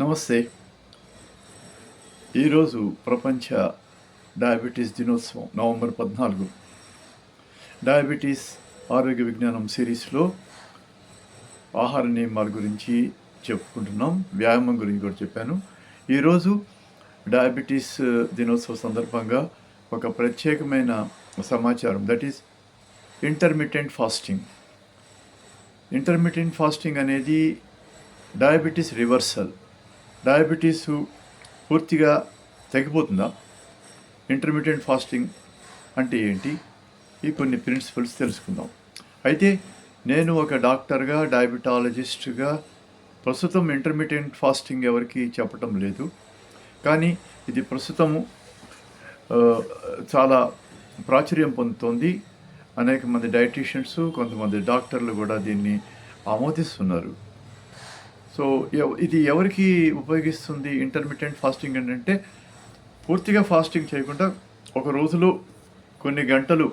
నమస్తే. ఈరోజు ప్రపంచ డయాబెటీస్ దినోత్సవం నవంబర్ పద్నాలుగు. డయాబెటీస్ ఆరోగ్య విజ్ఞానం సిరీస్లో ఆహార నియమాల గురించి చెప్పుకుంటున్నాం. వ్యాయామం గురించి కూడా చెప్పాను. ఈరోజు డయాబెటీస్ దినోత్సవ సందర్భంగా ఒక ప్రత్యేకమైన సమాచారం that is intermittent fasting intermittent fasting అనేది డయాబెటీస్ రివర్సల్. డయాబెటీస్ పూర్తిగా తగ్గిపోతుందా? ఇంటర్మీడియట్ ఫాస్టింగ్ అంటే ఏంటి? ఈ కొన్ని ప్రిన్సిపల్స్ తెలుసుకుందాం. అయితే నేను ఒక డాక్టర్గా డయాబెటాలజిస్ట్గా ప్రస్తుతం ఇంటర్మీడియట్ ఫాస్టింగ్ ఎవరికి చెప్పటం లేదు. కానీ ఇది ప్రస్తుతము చాలా ప్రాచుర్యం పొందుతోంది. అనేక మంది డైటీషియన్స్ కొంతమంది డాక్టర్లు కూడా దీన్ని ఆమోదిస్తున్నారు. సో ఇది ఎవరికి ఉపయోగిస్తుంది ఇంటర్మీడియట్ ఫాస్టింగ్ ఏంటంటే పూర్తిగా ఫాస్టింగ్ చేయకుండా ఒక రోజులో కొన్ని గంటలు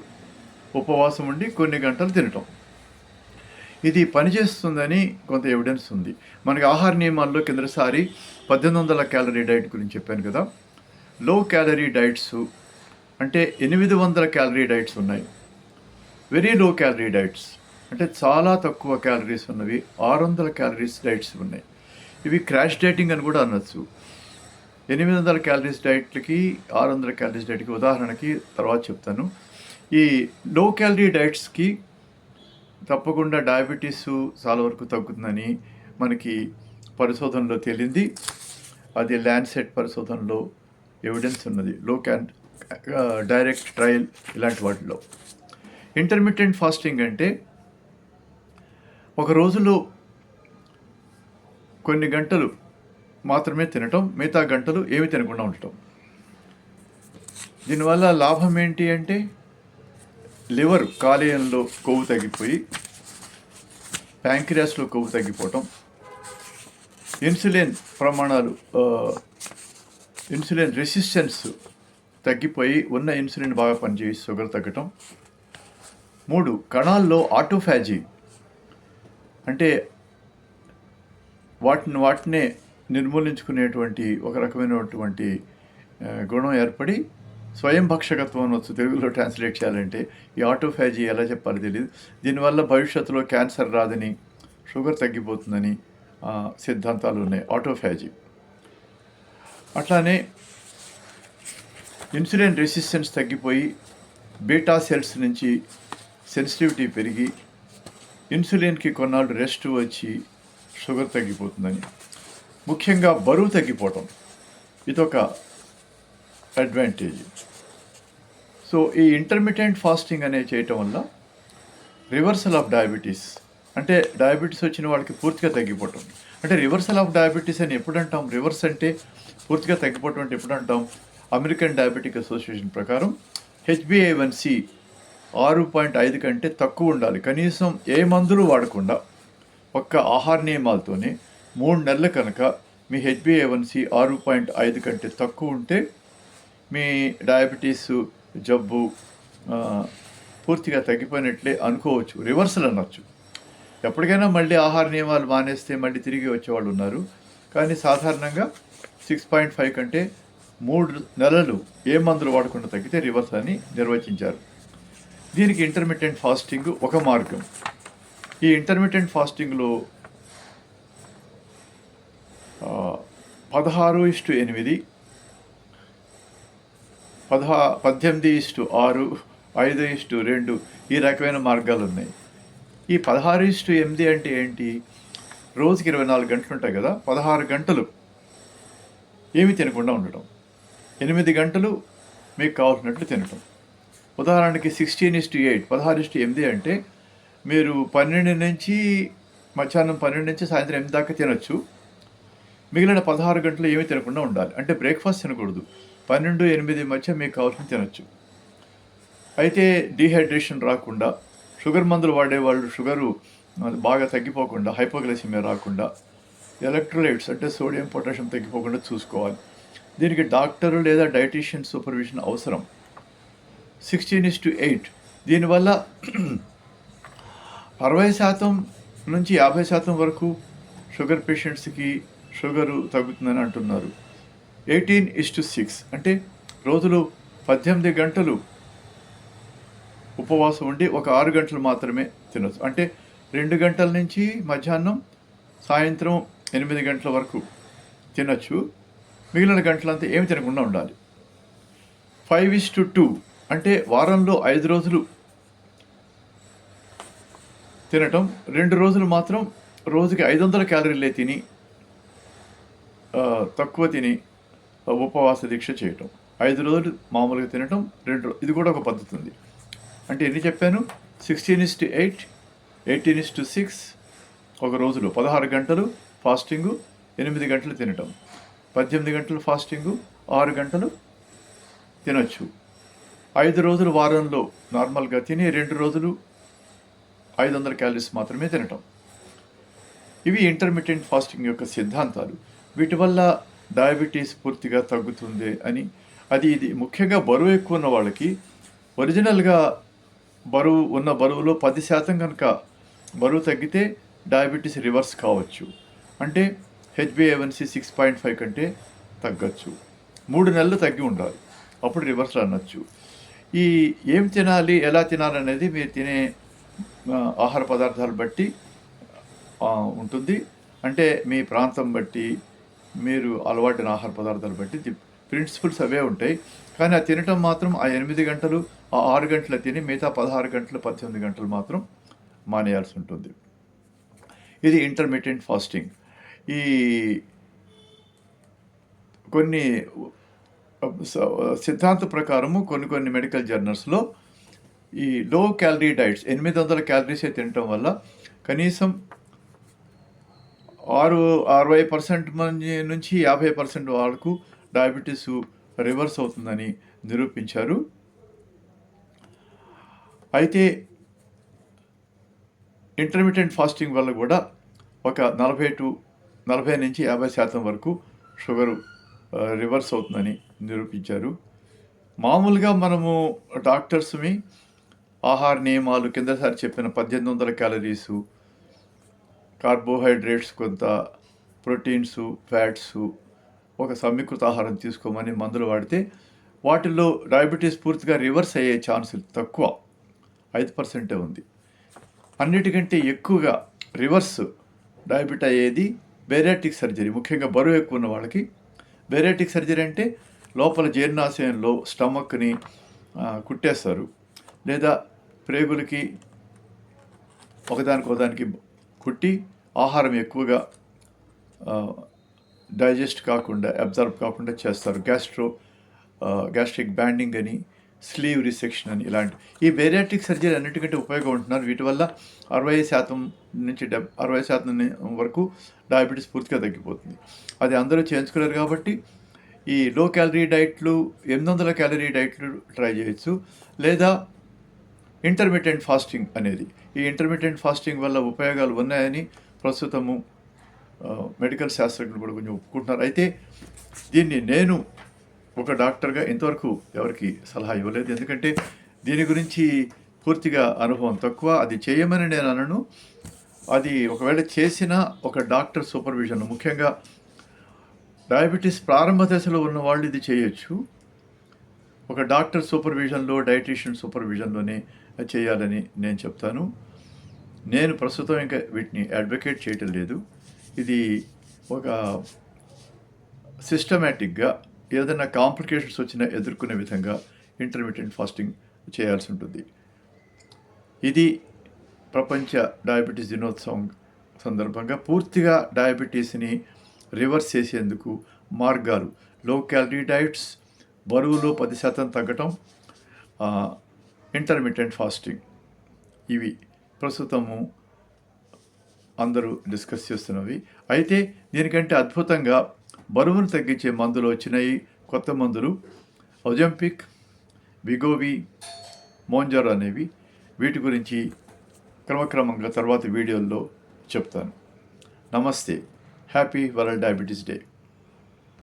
ఉపవాసం ఉండి కొన్ని గంటలు తినటం. ఇది పనిచేస్తుందని కొంత ఎవిడెన్స్ ఉంది. మనకి ఆహార నియమాల్లో కిందసారి పద్దెనిమిది వందల క్యాలరీ డైట్ గురించి చెప్పాను కదా. లో క్యాలరీ డైట్స్ అంటే ఎనిమిది వందల క్యాలరీ డైట్స్ ఉన్నాయి. వెరీ లో క్యాలరీ డైట్స్ అంటే చాలా తక్కువ క్యాలరీస్ ఉన్నవి. ఆరు వందల క్యాలరీస్ డైట్స్ ఉన్నాయి. ఇవి క్రాష్ డైటింగ్ అని కూడా అనొచ్చు. ఎనిమిది వందల క్యాలరీస్ డైట్లకి ఆరు వందల క్యాలరీస్ డైట్కి ఉదాహరణకి తర్వాత చెప్తాను. ఈ లో క్యాలరీ డైట్స్కి తప్పకుండా డయాబెటీస్ చాలా వరకు తగ్గుతుందని మనకి పరిశోధనలో తేలింది. అది ల్యాండ్సెట్ పరిశోధనలో ఎవిడెన్స్ ఉన్నది. లో క్యాన్ డైరెక్ట్ ట్రయల్ ఇలాంటి వాటిలో. ఇంటర్మీడియట్ ఫాస్టింగ్ అంటే ఒక రోజులో కొన్ని గంటలు మాత్రమే తినటం మిగతా గంటలు ఏమి తినకుండా ఉండటం. దీనివల్ల లాభం ఏంటి అంటే లివర్ కాలేయంలో కొవ్వు తగ్గిపోయి ప్యాంక్రియాస్లో కొవ్వు తగ్గిపోవటం ఇన్సులిన్ ప్రమాణాలు ఇన్సులిన్ రెసిస్టెన్స్ తగ్గిపోయి ఉన్న ఇన్సులిన్ బాగా పనిచేసి షుగర్ తగ్గటం. మూడు కణాల్లో ఆటోఫాజీ అంటే వాటిని వాటినే నిర్మూలించుకునేటువంటి ఒక రకమైనటువంటి గుణం ఏర్పడి స్వయం భక్షకత్వం అనొచ్చు తెలుగులో ట్రాన్స్లేట్ చేయాలంటే ఈ ఆటోఫాజీ ఎలా చెప్పాలో తెలియదు దీనివల్ల భవిష్యత్తులో క్యాన్సర్ రాదని షుగర్ తగ్గిపోతుందని సిద్ధాంతాలు ఉన్నాయి. ఆటోఫాజీ అట్లానే ఇన్సులిన్ రెసిస్టెన్స్ తగ్గిపోయి బీటా సెల్స్ నుంచి సెన్సిటివిటీ పెరిగి ఇన్సులిన్కి కొన్నాళ్ళు రెస్ట్ వచ్చి షుగర్ తగ్గిపోతుందని. ముఖ్యంగా బరువు తగ్గిపోవటం. ఇదొక అడ్వాంటేజ్. సో ఈ ఇంటర్మీడియట్ ఫాస్టింగ్ అనేది చేయటం వల్ల రివర్సల్ ఆఫ్ డయాబెటీస్ అంటే డయాబెటీస్ వచ్చిన వాళ్ళకి పూర్తిగా తగ్గిపోవటం. అంటే రివర్సల్ ఆఫ్ డయాబెటీస్ అని ఎప్పుడు అంటాం రివర్స్ అంటే పూర్తిగా తగ్గిపోవటం అంటే ఎప్పుడు అంటాం అమెరికన్ డయాబెటిక్ అసోసియేషన్ ప్రకారం హెచ్బిఏవన్సి ఆరు పాయింట్ ఐదు కంటే తక్కువ ఉండాలి. కనీసం ఏ మందులు వాడకుండా ఒక్క ఆహార నియమాలతోనే మూడు నెలలు కనుక మీ హెచ్బిఏవన్సి ఆరు పాయింట్ ఐదు కంటే తక్కువ ఉంటే మీ డయాబెటీస్ జబ్బు పూర్తిగా తగ్గిపోయినట్లే అనుకోవచ్చు రివర్సల్ అనొచ్చు. ఎప్పటికైనా మళ్ళీ ఆహార నియమాలు మానేస్తే మళ్ళీ తిరిగి వచ్చేవాళ్ళు ఉన్నారు. కానీ సాధారణంగా సిక్స్ పాయింట్ ఫైవ్ కంటే మూడు నెలలు ఏ మందులు వాడకుండా తగ్గితే రివర్స్ అని నిర్వచించారు. దీనికి ఇంటర్మీడియట్ ఫాస్టింగ్ ఒక మార్గం. ఈ ఇంటర్మీడియట్ ఫాస్టింగ్లో పదహారు ఇష్టు ఎనిమిది పదహా పద్దెనిమిది ఇష్టు ఆరు ఐదు ఇష్టు రెండు ఈ రకమైన మార్గాలు ఉన్నాయి ఈ పదహారు ఇష్టు ఎనిమిది అంటే ఏంటి? రోజుకి ఇరవై నాలుగు గంటలు ఉంటాయి కదా పదహారు గంటలు ఏమి తినకుండా ఉండటం. ఎనిమిది గంటలు మీకు కావాల్సినట్లు తినటం. ఉదాహరణకి సిక్స్టీన్ ఇస్టు ఎయిట్ పదహారు ఇస్టు ఎనిమిది అంటే మీరు పన్నెండు నుంచి మధ్యాహ్నం పన్నెండు నుంచి సాయంత్రం ఎనిమిది దాకా తినొచ్చు. మిగిలిన పదహారు గంటలు ఏమీ తినకుండా ఉండాలి. అంటే బ్రేక్ఫాస్ట్ తినకూడదు. పన్నెండు ఎనిమిది మధ్య మీకు కావాల్సిన తినొచ్చు. అయితే డీహైడ్రేషన్ రాకుండా షుగర్ మందులు వాడేవాళ్ళు షుగరు బాగా తగ్గిపోకుండా హైపోగ్లైసిమియా రాకుండా ఎలక్ట్రోలైట్స్ అంటే సోడియం పొటాషియం తగ్గిపోకుండా చూసుకోవాలి. దీనికి డాక్టర్ లేదా డైటీషియన్ సూపర్విజన్ అవసరం. సిక్స్టీన్ ఇస్ టు ఎయిట్ దీనివల్ల అరవై శాతం నుంచి యాభై శాతం వరకు షుగర్ పేషెంట్స్కి షుగరు తగ్గుతుందని అంటున్నారు. ఎయిటీన్ ఇస్ టు సిక్స్ అంటే రోజులు పద్దెనిమిది గంటలు ఉపవాసం ఉండి ఒక ఆరు గంటలు మాత్రమే తినొచ్చు. అంటే రెండు గంటల నుంచి మధ్యాహ్నం సాయంత్రం ఎనిమిది గంటల వరకు తినొచ్చు. మిగిలిన గంటలంతా ఏమి తినకుండా ఉండాలి. ఫైవ్ ఇస్ టు టూ అంటే వారంలో ఐదు రోజులు తినటం రెండు రోజులు మాత్రం రోజుకి ఐదు వందల క్యాలరీలే తిని తక్కువ తిని ఉపవాస దీక్ష చేయటం. ఐదు రోజులు మామూలుగా తినటం రెండు ఇది కూడా ఒక పద్ధతి ఉంది. అంటే ఎన్ని చెప్పాను? Sixteen is to eight eighteen is to six ఒక రోజులో పదహారు గంటలు ఫాస్టింగు ఎనిమిది గంటలు తినటం. పద్దెనిమిది గంటలు ఫాస్టింగు ఆరు గంటలు తినొచ్చు. ఐదు రోజులు వారంలో నార్మల్గా తిని రెండు రోజులు ఐదు వందల క్యాలరీస్ మాత్రమే తినటం. ఇవి ఇంటర్మీడియట్ ఫాస్టింగ్ యొక్క సిద్ధాంతాలు. వీటి వల్ల డయాబెటీస్ పూర్తిగా తగ్గుతుంది అని. అది ఇది ముఖ్యంగా బరువు ఎక్కువ ఉన్న వాళ్ళకి ఒరిజినల్గా బరువు ఉన్న బరువులో పది శాతం కనుక బరువు తగ్గితే డయాబెటీస్ రివర్స్ కావచ్చు. అంటే హెచ్బిఏవన్సి సిక్స్ పాయింట్ ఫైవ్ కంటే తగ్గచ్చు. మూడు నెలలు తగ్గి ఉండాలి. అప్పుడు రివర్స్ అనొచ్చు ఈ ఏం తినాలి ఎలా తినాలనేది మీరు తినే ఆహార పదార్థాలు బట్టి ఉంటుంది. అంటే మీ ప్రాంతం బట్టి మీరు అలవాటిన ఆహార పదార్థాలు బట్టి ప్రిన్సిపల్స్ అవే ఉంటాయి. కానీ ఆ తినటం మాత్రం ఆ ఎనిమిది గంటలు ఆ ఆరు గంటలు తిని మిగతా పదహారు గంటలు పద్దెనిమిది గంటలు మాత్రం మానేయాల్సి ఉంటుంది. ఇది ఇంటర్మీడియట్ ఫాస్టింగ్ ఈ కొన్ని Uh, సిద్ధాంత ప్రకారము కొన్ని కొన్ని మెడికల్ జర్నల్స్లో ఈ లో క్యాలరీ డైట్స్ ఎనిమిది వందల క్యాలరీసే తినటం వల్ల కనీసం ఆరు అరవై పర్సెంట్ మంది నుంచి యాభై పర్సెంట్ వాళ్ళకు డయాబెటీస్ రివర్స్ అవుతుందని నిరూపించారు. అయితే ఇంటర్మీడియట్ ఫాస్టింగ్ వల్ల కూడా ఒక నలభై టు నలభై నుంచి యాభై శాతం వరకు షుగరు రివర్స్ uh, అవుతుందని నిరూపించారు. మామూలుగా మనము డాక్టర్స్మి ఆహార నియమాలు కిందసారి చెప్పిన పద్దెనిమిది వందల క్యాలరీసు కార్బోహైడ్రేట్స్ కొంత ప్రోటీన్స్ ఫ్యాట్స్ ఒక సమీకృత ఆహారం తీసుకోమని మందులు వాడితే వాటిల్లో డయాబెటీస్ పూర్తిగా రివర్స్ అయ్యే ఛాన్స్ తక్కువ. ఐదు పర్సెంటే ఉంది. అన్నిటికంటే ఎక్కువగా రివర్స్ డయాబెట్ అయ్యేది బేరియాటిక్ సర్జరీ. ముఖ్యంగా బరువు ఎక్కువ ఉన్న వాళ్ళకి బేరియాటిక్ సర్జరీ అంటే లోపల జీర్ణాశయంలో స్టమక్ని కుట్టేస్తారు. లేదా ప్రేగులకి ఒకదానికి ఒకదానికి కుట్టి ఆహారం ఎక్కువగా డైజెస్ట్ కాకుండా అబ్జర్వ్ కాకుండా చేస్తారు. గ్యాస్ట్రో గ్యాస్ట్రిక్ బ్యాండింగ్ అని స్లీవ్ రిసెక్షన్ అని ఇలాంటి ఈ బేరియాట్రిక్ సర్జరీ అన్నిటికంటే ఉపయోగం ఉంటున్నారు. వీటి వల్ల అరవై శాతం నుంచి డెబ్ అరవై శాతం వరకు డయాబెటీస్ పూర్తిగా తగ్గిపోతుంది. అది అందరూ చేయించుకోలేరు కాబట్టి ఈ లో క్యాలరీ డైట్లు ఎనిమిది వందల క్యాలరీ డైట్లు ట్రై చేయొచ్చు. లేదా ఇంటర్మీడియట్ ఫాస్టింగ్ అనేది. ఈ ఇంటర్మీడియట్ ఫాస్టింగ్ వల్ల ఉపయోగాలు ఉన్నాయని ప్రస్తుతము మెడికల్ శాస్త్రజ్ఞులు కూడా కొంచెం ఒప్పుకుంటున్నారు. అయితే దీన్ని నేను ఒక డాక్టర్గా ఇంతవరకు ఎవరికి సలహా ఇవ్వలేదు. ఎందుకంటే దీని గురించి పూర్తిగా అనుభవం తక్కువ. అది చేయమని నేను అనను. అది ఒకవేళ చేసిన ఒక డాక్టర్ సూపర్విజన్ ముఖ్యంగా డయాబెటీస్ ప్రారంభ దశలో ఉన్న వాళ్ళు ఇది చేయొచ్చు. ఒక డాక్టర్ సూపర్విజన్లో డైటీషియన్ సూపర్విజన్లోనే చేయాలని నేను చెప్తాను. నేను ప్రస్తుతం ఇంకా వీటిని అడ్వకేట్ చేయటం లేదు. ఇది ఒక సిస్టమేటిక్గా ఏదైనా కాంప్లికేషన్స్ వచ్చినా ఎదుర్కొనే విధంగా ఇంటర్మీడియట్ ఫాస్టింగ్ చేయాల్సి ఉంటుంది. ఇది ప్రపంచ డయాబెటీస్ దినోత్సవం సందర్భంగా పూర్తిగా డయాబెటీస్ని రివర్స్ చేసేందుకు మార్గాలు. లో క్యాలరీ డైట్స్ బరువులో పది శాతం తగ్గటం ఇంటర్మీడియట్ ఫాస్టింగ్ ఇవి ప్రస్తుతము అందరూ డిస్కస్ చేస్తున్నవి. అయితే దీనికంటే అద్భుతంగా బరువును తగ్గించే మందులు వచ్చినాయి. కొత్త మందులు ఒజంపిక్ బిగోవి మోంజర్ అనేవి. వీటి గురించి క్రమక్రమంగా తర్వాత వీడియోల్లో చెప్తాను. నమస్తే. Happy World Diabetes Day.